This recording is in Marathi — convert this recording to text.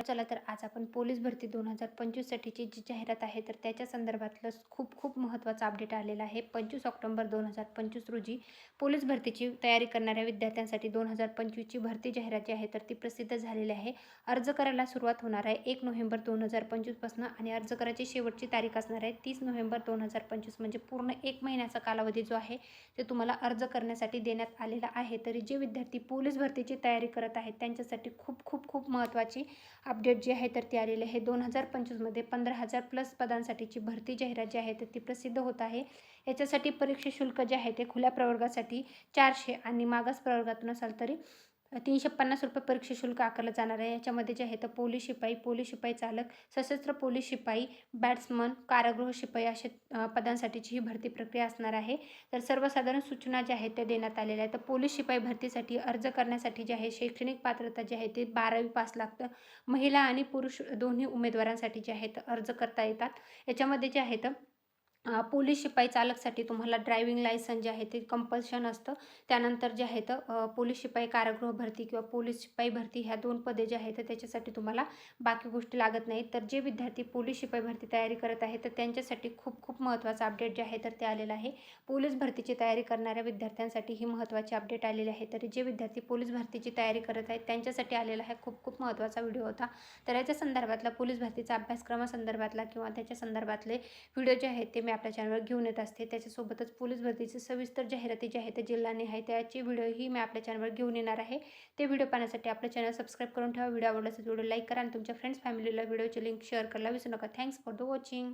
तर चला तर आज आपण पोलीस भरती दोन हजार पंचवीससाठीची जी जाहिरात आहे तर त्याच्या संदर्भातलं खूप खूप महत्त्वाचा अपडेट आलेला आहे. पंचवीस ऑक्टोबर दोन हजार पंचवीस रोजी पोलीस भरतीची तयारी करणाऱ्या विद्यार्थ्यांसाठी दोन हजार पंचवीसची भरती जाहिरात जी आहे तर ती प्रसिद्ध झालेली आहे. अर्ज करायला सुरुवात होणार आहे एक नोव्हेंबर दोन हजार पंचवीसपासून आणि अर्ज करायची शेवटची तारीख असणार आहे तीस नोव्हेंबर दोन हजार पंचवीस म्हणजे पूर्ण एक महिन्याचा कालावधी जो आहे ते तुम्हाला अर्ज करण्यासाठी देण्यात आलेला आहे. तरी जे विद्यार्थी पोलीस भरतीची तयारी करत आहेत त्यांच्यासाठी खूप खूप खूप महत्त्वाची अपडेट जी आहे तर ती आलेली आहे. दोन हजार पंचवीसमध्ये पंधरा हजार प्लस पदांसाठीची भरती जाहिरात जी आहे तर ती प्रसिद्ध होत आहे. याच्यासाठी परीक्षा शुल्क जे आहे ते खुल्या प्रवर्गासाठी चारशे आणि मागास प्रवर्गातून असाल तरी तीनशे पन्नास रुपये परीक्षा शुल्क आकारलं जाणार आहे. याच्यामध्ये जे आहे तर पोलीस शिपाई पोलीस शिपाई चालक सशस्त्र पोलीस शिपाई बॅट्समन कारागृह शिपाई अशा पदांसाठीची ही भरती प्रक्रिया असणार आहे. तर सर्वसाधारण सूचना ज्या आहेत त्या देण्यात आलेल्या आहेत. तर पोलीस शिपाई भरतीसाठी अर्ज करण्यासाठी जे आहे शैक्षणिक पात्रता जी आहे ते बारावी पास लागतं. महिला आणि पुरुष दोन्ही उमेदवारांसाठी जे आहेत अर्ज करता येतात. याच्यामध्ये जे आहेत पोलीस शिपाई चालकसाठी तुम्हाला ड्रायव्हिंग लायसन जे आहे ते कंपल्शन असतं. त्यानंतर जे आहेत तर पोलीस शिपाई कारागृह भरती किंवा पोलीस शिपाई भरती ह्या दोन पदे जे आहेत तर त्याच्यासाठी तुम्हाला बाकी गोष्टी लागत नाहीत. तर जे विद्यार्थी पोलीस शिपाई भरती तयारी करत आहेत तर त्यांच्यासाठी खूप खूप महत्त्वाचं अपडेट जे आहे तर ते आलेलं आहे. पोलीस भरतीची तयारी करणाऱ्या विद्यार्थ्यांसाठी ही महत्त्वाची अपडेट आलेली आहे. तर जे विद्यार्थी पोलीस भरतीची तयारी करत आहेत त्यांच्यासाठी आलेला आहे खूप खूप महत्त्वाचा व्हिडिओ होता. तर याच्या संदर्भातला पोलीस भरतीचा अभ्यासक्रमासंदर्भातला किंवा त्याच्या संदर्भातले व्हिडिओ जे आहेत ते मी आपल्या चॅनलवर घेऊन येत असते. त्याच्यासोबतच पोलीस भरतीचे सविस्तर जाहिराती जी आहेत ते जिल्ह्याने आहे त्याची व्हिडिओही मी आपल्या चॅनलवर घेऊन येणार आहे. ते व्हिडिओ पाहण्यासाठी आपलं चॅनल सबस्क्राईब करून ठेवा. व्हिडिओ आवडला असेल व्हिडिओ लाईक करा आणि तुमच्या फ्रेंड्स फॅमिलीला व्हिडिओची लिंक शेअर करायला विसरू नका. Thanks for the watching